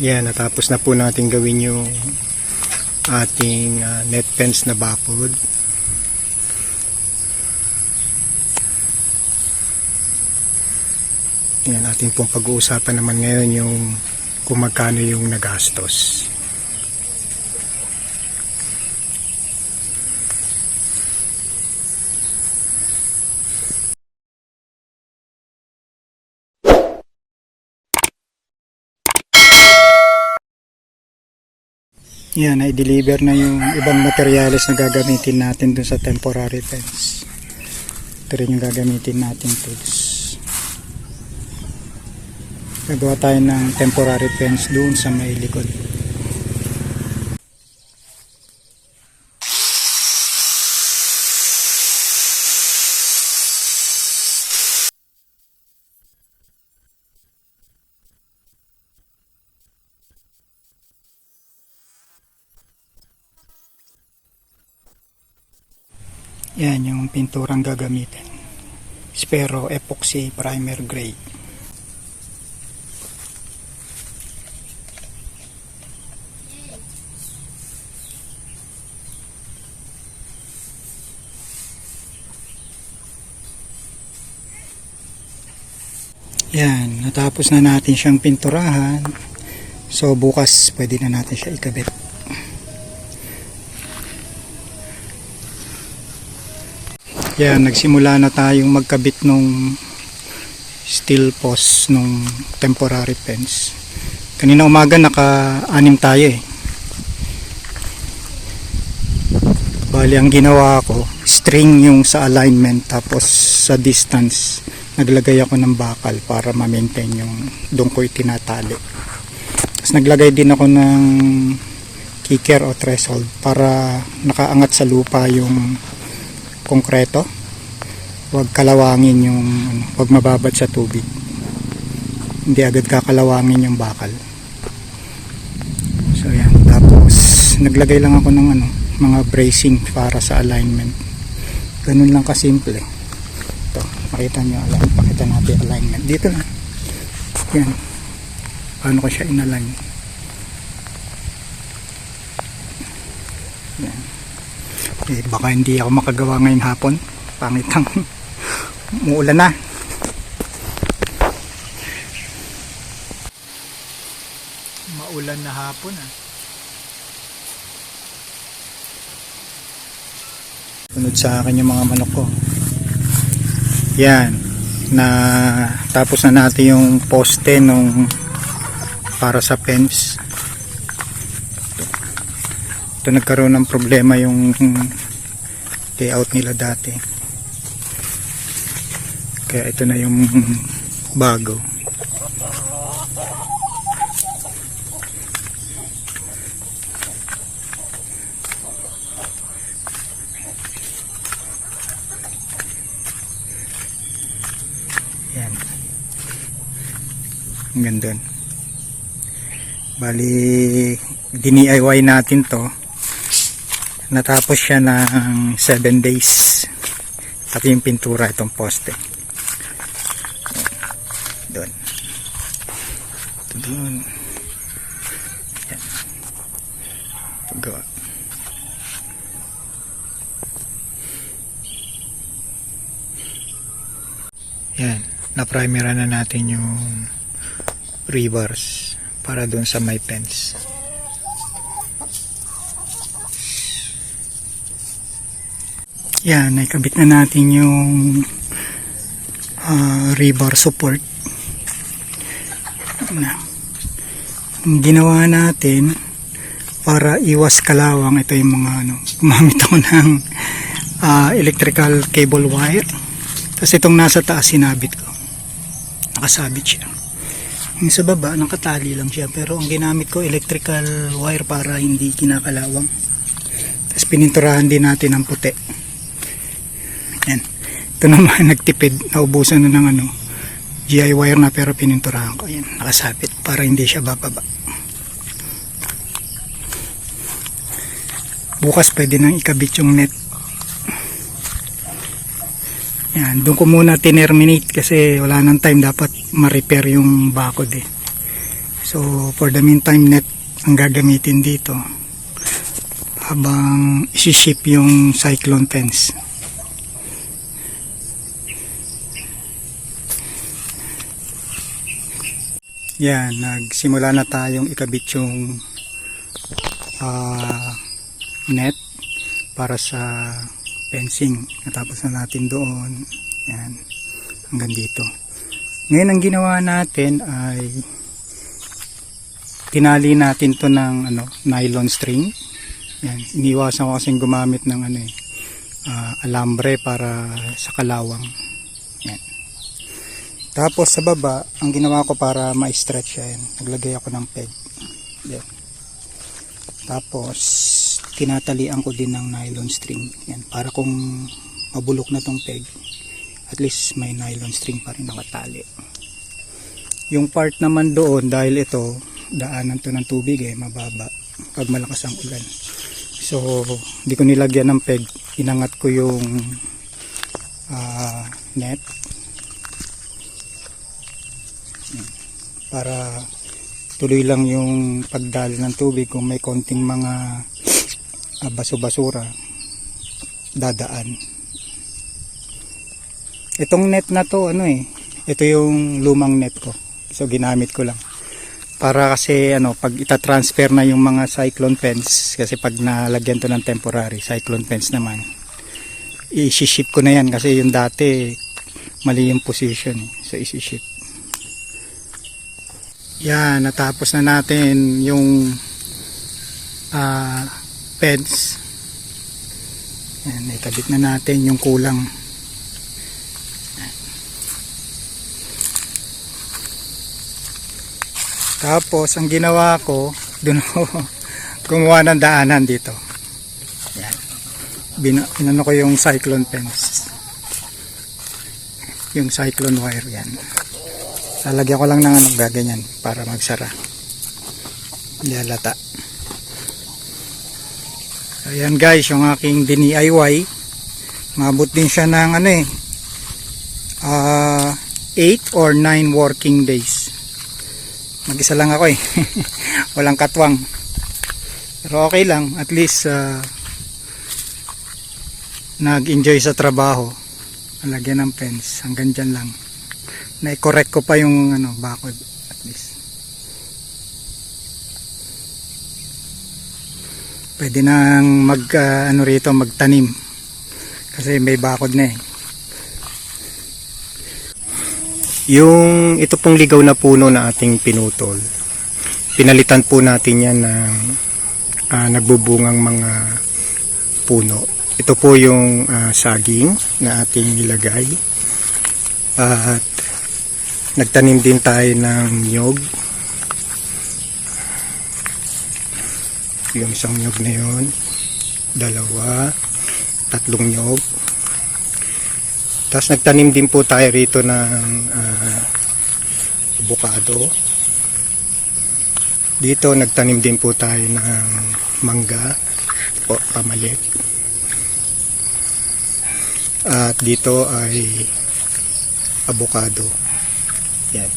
Yan, natapos na po natin gawin yung ating ah, net fence na bakod. Yan, ating pong pag-uusapan naman ngayon yung kung magkano yung nagastos. Yan, i-deliver na yung ibang materials na gagamitin natin dun sa temporary fence. Ito rin yung gagamitin natin tools. Gagawa tayo ng temporary fence doon sa may likod. Yan yung pinturang gagamitin. Spero Epoxy Primer Gray. Yan, natapos na natin siyang pinturahan. So bukas pwede na natin siya ikabit. Yan, nagsimula na tayong magkabit nung steel post nung temporary fence. Kanina umaga naka-anim tayo eh. Bali, ang ginawa ko, string yung sa alignment tapos sa distance, naglagay ako ng bakal para ma-maintain yung doon ko itinatali. Tapos naglagay din ako ng kicker o threshold para nakaangat sa lupa yung konkreto. Huwag kalawangin yung ano, huwag mababad sa tubig. Hindi agad kakalawangin yung bakal. So yan, tapos naglagay lang ako ng ano, mga bracing para sa alignment. Ganun lang kasimple. Ito, makita nyo, align, pakita natin alignment. Dito na. Yan. Paano ko siya inalign. Yan. Eh, baka hindi ako makagawa ngayon hapon. Pangit ang muulan na. Maulan na hapon ah. Sunod sa akin yung mga manok ko. Yan. Na tapos na natin yung poste nung para sa fence. Ito, ito nagkaroon ng problema yung layout nila dati. Kaya ito na yung bago. Yan. Ang ganda. Bali, dini-IY natin to. Natapos siya ng 7 days. Pati yung pintura itong poste. Doon. Ito doon. Yan. Pagawa. Yan. Na-primera na natin yung rebars para doon sa may fence. Yan, naikabit na natin yung ah, rebar support. Na. Ginawa natin para iwas kalawang ito yung mga ano, gumamit ako ng ah, electrical cable wire. Tapos itong nasa taas sinabit ko. Nakasabit siya. Yung sa baba, nakatali lang siya. Pero ang ginamit ko, electrical wire para hindi kinakalawang. Tapos pininturahan din natin ng puti. Yan. Ito naman nagtipid. Naubusan na ng ano, GI wire na pero pininturahan ko. Yan, nakasabit para hindi siya bababa. Bukas pwede nang ikabit yung net. Yan, doon ko muna tinerminate kasi wala nang time dapat ma-repair yung bakod eh. So for the meantime net ang gagamitin dito habang isi-ship yung cyclone fence. Yan, nagsimula na tayong ikabit yung ah, net para sa fencing. Natapos na natin doon. Yan, hanggang dito. Ngayon ang ginawa natin ay tinali natin to ng ano, nylon string. Yan, iniwasan ko kasing gumamit ng ano eh, ah, alambre para sa kalawang. Yan. Tapos sa baba, ang ginawa ko para ma-stretch siya yan, naglagay ako ng peg. Yan. Tapos, tinatalian ko din ng nylon string. Yan, para kung mabulok na tong peg, at least may nylon string pa rin nakatali. Yung part naman doon, dahil ito, daanan to ng tubig eh, mababa, pag malakas ang ulan. So, hindi ko nilagyan ng peg. Inangat ko yung ah, net para tuloy lang yung pagdali ng tubig kung may konting mga ah, baso-basura dadaan. Itong net na to ano eh ito yung lumang net ko. So ginamit ko lang. Para kasi ano pag itatransfer na yung mga cyclone fence kasi pag nalagyan to ng temporary cyclone fence naman i-ship ko na yan kasi yung dati mali yung position eh. so isi-ship yan, natapos na natin yung ah fence. Yan, ikabit na natin yung kulang. Tapos, ang ginawa ko, dun ako gumawa ng daanan dito. Yan. Bina, inano ko yung cyclone fence. Yung cyclone wire yan. Lalagyan ko lang ng ano gaganyan para magsara. Hindi halata. Ayan guys, yung aking DIY. Mabot din siya ng ano eh. ah 8 or 9 working days. Mag-isa lang ako eh. Walang katwang. Pero okay lang. At least ah, nag-enjoy sa trabaho. Lagyan ng fence. Hanggang dyan lang na-correct ko pa yung ano bakod at least pwede nang mag ah, ano rito magtanim kasi may bakod na eh Yung ito pong ligaw na puno na ating pinutol, pinalitan po natin yan ng ah, nagbubungang mga puno. Ito po yung ah, saging na ating nilagay. At nagtanim din tayo ng nyog. Yung isang nyog na yun, dalawa, tatlong nyog. Tapos nagtanim din po tayo rito ng ah, avocado. Dito nagtanim din po tayo ng mangga o pamalit. At dito ay avocado. Yan.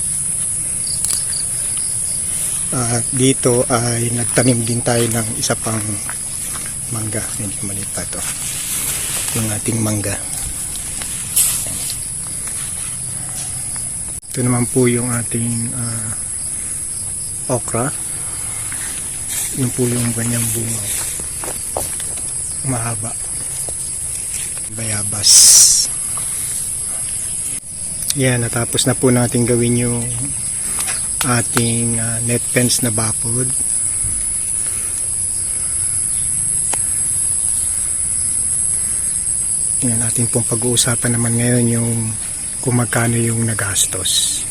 At dito ay nagtanim din tayo ng isa pang mangga. Medyo maliit pa ito. Yung ating mangga. Ito naman po yung ating ah, okra. Yun po yung ganyang bunga. Mahaba. Bayabas. Yan, natapos na po natin gawin yung ating ah, net fence na bakod. Yan, ating pong pag-uusapan naman ngayon yung kung magkano yung nagastos.